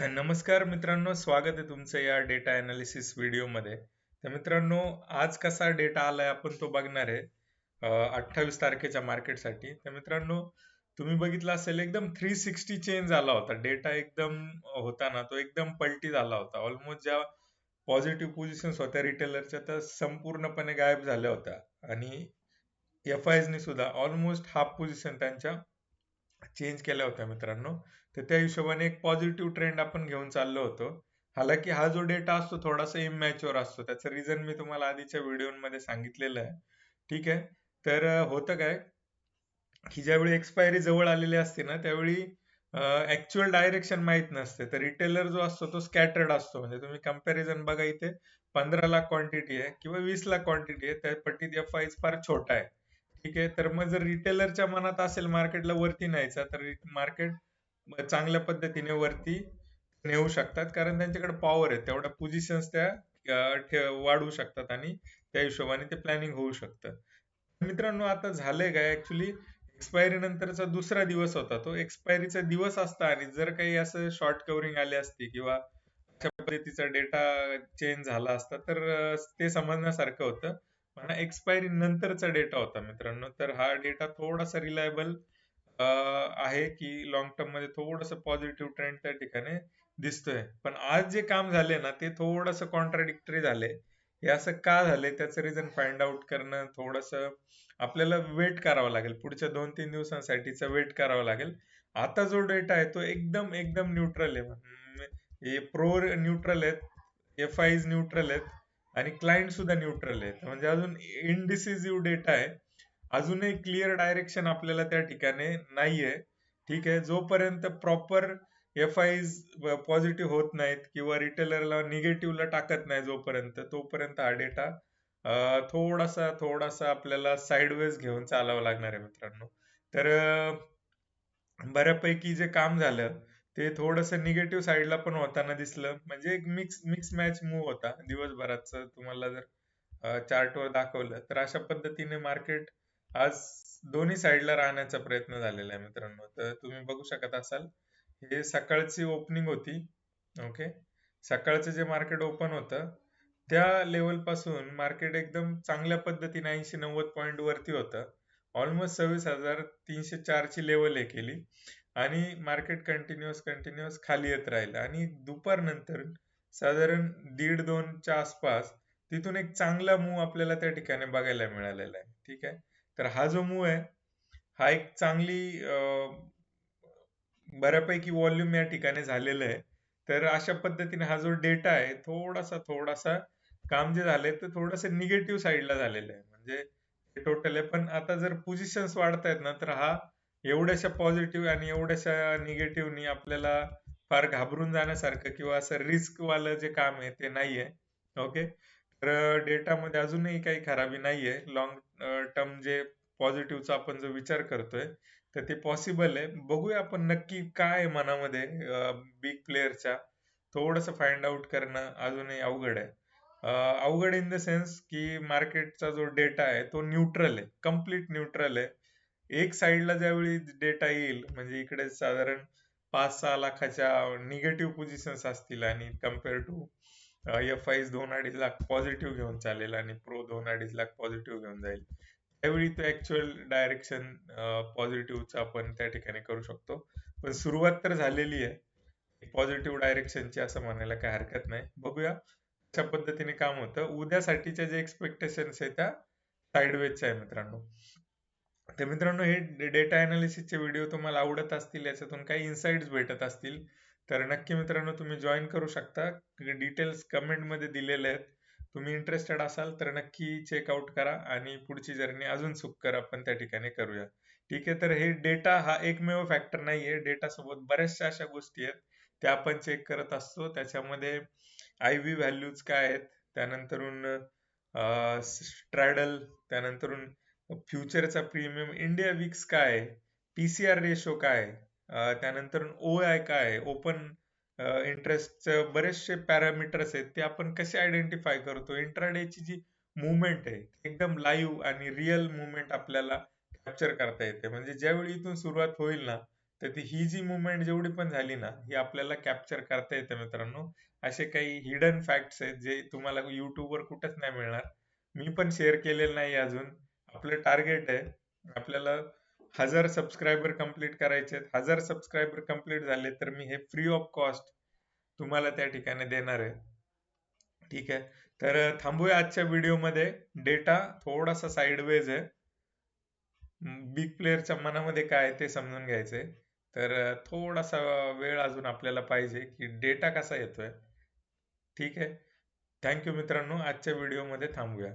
नमस्कार मित्रांनो स्वागत आहे तुमचं या डेटा अनालिसिस व्हिडिओमध्ये तर मित्रांनो आज कसा डेटा आलाय आपण तो बघणार आहे अठ्ठावीस तारखेच्या मार्केटसाठी तर मित्रांनो तुम्ही बघितलं असेल एकदम थ्री सिक्स्टी चेंज आला होता. डेटा एकदम होता ना तो एकदम पलटी झाला होता. ऑलमोस्ट ज्या पॉझिटिव्ह पोझिशन्स होत्या रिटेलरच्या त्या संपूर्णपणे गायब झाल्या होत्या. आणि एफ आयजनी सुद्धा ऑलमोस्ट हाफ पोझिशन त्यांच्या चेंज केल्या होत्या मित्रांनो. तर त्या हिशोबाने एक पॉझिटिव्ह ट्रेंड आपण घेऊन चाललो होतो. हालाकी हा जो डेटा असतो थोडासा इमॅच्युअर असतो. त्याचं रिझन मी तुम्हाला आधीच्या व्हिडिओमध्ये सांगितलेलं आहे. ठीक आहे? तर होतं काय? की ज्यावेळी एक्सपायरी जवळ आलेली असते ना त्यावेळी ऍक्च्युअल डायरेक्शन माहीत नसते. तर रिटेलर जो असतो तो स्कॅटर्ड असतो. म्हणजे तुम्ही कंपॅरिझन बघा इथे पंधरा लाख क्वांटिटी आहे किंवा वीस लाख क्वांटिटी आहे. त्या पट्टीत एफ आय फार छोटा आहे. ठीक आहे? तर मग जर रिटेलरच्या मनात असेल मार्केटला वरती न्यायचा तर मार्केट चांगल्या पद्धतीने वरती नेऊ शकतात. कारण त्यांच्याकडे पॉवर आहे. तेवढ्या पोझिशन्स त्या वाढवू शकतात आणि त्या हिशोबाने ते प्लॅनिंग होऊ शकतं. मित्रांनो आता झालंय काय? ऍक्च्युली एक्सपायरी नंतरचा दुसरा दिवस होता तो. एक्सपायरीचा दिवस असता आणि जर काही असं शॉर्ट कव्हरिंग आले असते किंवा अशा पद्धतीचा डेटा चेंज झाला असता तर ते समजण्यासारखं होतं. पण एक्सपायरी नंतरचा डेटा होता मित्रांनो. तर हा डेटा थोडासा रिलायबल आहे की लॉंग टर्ममध्ये थोडस पॉझिटिव्ह ट्रेंड त्या ठिकाणी दिसतोय. पण आज जे काम झाले ना ते थोडस कॉन्ट्राडिक्टरी झाले. हे असं का झाले? त्याचं रिझन फाइंड आउट करणं थोडस आपल्याला वेट करावं लागेल. पुढच्या दोन तीन दिवसांसाठीचा वेट करावं लागेल. आता जो डेटा आहे तो एकदम एकदम न्यूट्रल आहे. प्रो न्यूट्रल आहेत एफ आय न्यूट्रल आहेत. आणि क्लायंट सुद्धा न्यूट्रल आहेत म्हणजे अजून इनडिसिजिव्ह डेटा आहे. अजूनही क्लिअर डायरेक्शन आपल्याला त्या ठिकाणी नाहीये. ठीक आहे? जोपर्यंत प्रॉपर एफ आय पॉझिटिव्ह होत नाहीत किंवा रिटेलरला निगेटिव्हला टाकत नाही जोपर्यंत तोपर्यंत हा डेटा थोडासा थोडासा आपल्याला साईडवेज घेऊन चालावं लागणार आहे मित्रांनो. तर बऱ्यापैकी जे काम झालं ते थोडस निगेटिव्ह साईडला पण होताना दिसलं. म्हणजे एक मिक्स मिक्स मॅच मूव होता दिवसभराच तुम्हाला जर चार्टवर दाखवलं तर अशा पद्धतीने मार्केट आज दोन्ही साईडला राहण्याचा प्रयत्न झालेला आहे मित्रांनो. तर तुम्ही बघू शकत असाल हे सकाळची ओपनिंग होती ओके सकाळचं जे मार्केट ओपन होतं त्या लेवलपासून मार्केट एकदम चांगल्या पद्धतीने ऐंशी नव्वद पॉईंट वरती होतं. ऑलमोस्ट सव्वीस हजार तीनशे चारची लेवल हे केली. आणि मार्केट कंटिन्युअस कंटिन्युअस खाली येत राहिलं. आणि दुपार नंतर साधारण दीड दोनच्या आसपास तिथून एक चांगला मूव आपल्याला त्या ठिकाणी बघायला मिळालेला आहे. ठीक आहे? तर हा जो मूव आहे हा एक चांगली बऱ्यापैकी व्हॉल्यूम या ठिकाणी झालेलं आहे. तर अशा पद्धतीने हा जो डेटा आहे थोडासा थोडासा काम जे झालंय ते थोडस निगेटिव्ह साईडला झालेलं आहे. म्हणजे टोटल आहे. पण आता जर पोझिशन्स वाढतायत ना तर हा एवढ्याशा पॉझिटिव्ह आणि एवढ्याशा निगेटिव्हनी आपल्याला फार घाबरून जाण्यासारखं किंवा असं रिस्क वालं जे काम आहे ते नाहीये. ओके तर डेटामध्ये अजूनही काही खराबी नाहीये. लॉंग टर्म जे पॉझिटिव्हचा आपण जो विचार करतोय तर ते पॉसिबल आहे. बघूया आपण नक्की काय मनामध्ये बिग प्लेअरच्या थोडस फाइंड आउट करणं अजूनही अवघड आहे. अवघड इन द सेन्स की मार्केटचा जो डेटा आहे तो न्यूट्रल आहे. कंप्लीट न्यूट्रल आहे. एक साईडला ज्यावेळी डेटा येईल म्हणजे इकडे साधारण पाच सहा लाखाच्या निगेटिव्ह पोझिशन्स असतील आणि कंपेअर टू एफ आय दोन अडीच लाख पॉझिटिव्ह घेऊन चालेल आणि प्रो दोन अडीच लाख पॉझिटिव्ह घेऊन जाईल. त्यावेळी तो ऍक्च्युअल डायरेक्शन पॉझिटिव्हचा आपण त्या ठिकाणी करू शकतो. पण सुरुवात तर झालेली आहे. पॉझिटिव्ह डायरेक्शनची असं म्हणायला काही हरकत नाही. बघूया अशा पद्धतीने काम होतं. उद्यासाठीच्या जे एक्सपेक्टेशन्स आहे त्या साईडवेजच्या आहे मित्रांनो. तर मित्रांनो हे डेटा अनालिसिसचे व्हिडिओ तुम्हाला आवडत असतील याच्यातून काही इन्साइट्स भेटत असतील तर नक्की मित्रांनो तुम्ही जॉईन करू शकता. डिटेल्स कमेंटमध्ये दिलेले आहेत. तुम्ही इंटरेस्टेड असाल तर नक्की चेकआउट करा आणि पुढची जर्नी अजून सुखकर आपण त्या ठिकाणी करूया. ठीक आहे तर हे डेटा हा एकमेव फॅक्टर नाहीये. डेटा सोबत बऱ्याचशा अशा गोष्टी आहेत त्या आपण चेक करत असतो. त्याच्यामध्ये आय व्ही व्हॅल्यूज काय आहेत त्यानंतरून स्ट्रॅडल त्यानंतरून फ्युचरचा प्रीमियम इंडिया विक्स काय? आहे पीसीआर रेशो काय? त्यानंतर ओ आय काय? ओपन इंटरेस्टचे बरेचसे पॅरामीटर्स आहेत ते आपण कसे आयडेंटिफाय करतो? इंट्राडेची जी मुवमेंट आहे एकदम लाईव्ह आणि रिअल मुवमेंट आपल्याला कॅप्चर करता येते. म्हणजे ज्यावेळी इथून सुरुवात होईल ना तर ती ही जी मुवमेंट जेवढी पण झाली ना ही आपल्याला कॅप्चर करता येते मित्रांनो. असे काही हिडन फॅक्ट्स आहेत जे तुम्हाला युट्यूबवर कुठेच नाही मिळणार. मी पण शेअर केलेलं नाही अजून. आपलं टार्गेट आहे. आपल्याला हजार सबस्क्रायबर कंप्लीट करायचे आहेत. हजार सबस्क्रायबर कंप्लीट झाले तर मी हे फ्री ऑफ कॉस्ट तुम्हाला त्या ठिकाणी देणार आहे. ठीक आहे? तर थांबूया आजच्या व्हिडिओमध्ये डेटा थोडासा साईडवेज आहे. बिग प्लेअरच्या मनामध्ये काय ते समजून घ्यायचंय. तर थोडासा वेळ अजून आपल्याला पाहिजे की डेटा कसा येतोय. ठीक आहे? थँक्यू मित्रांनो. आजच्या व्हिडिओमध्ये थांबूया.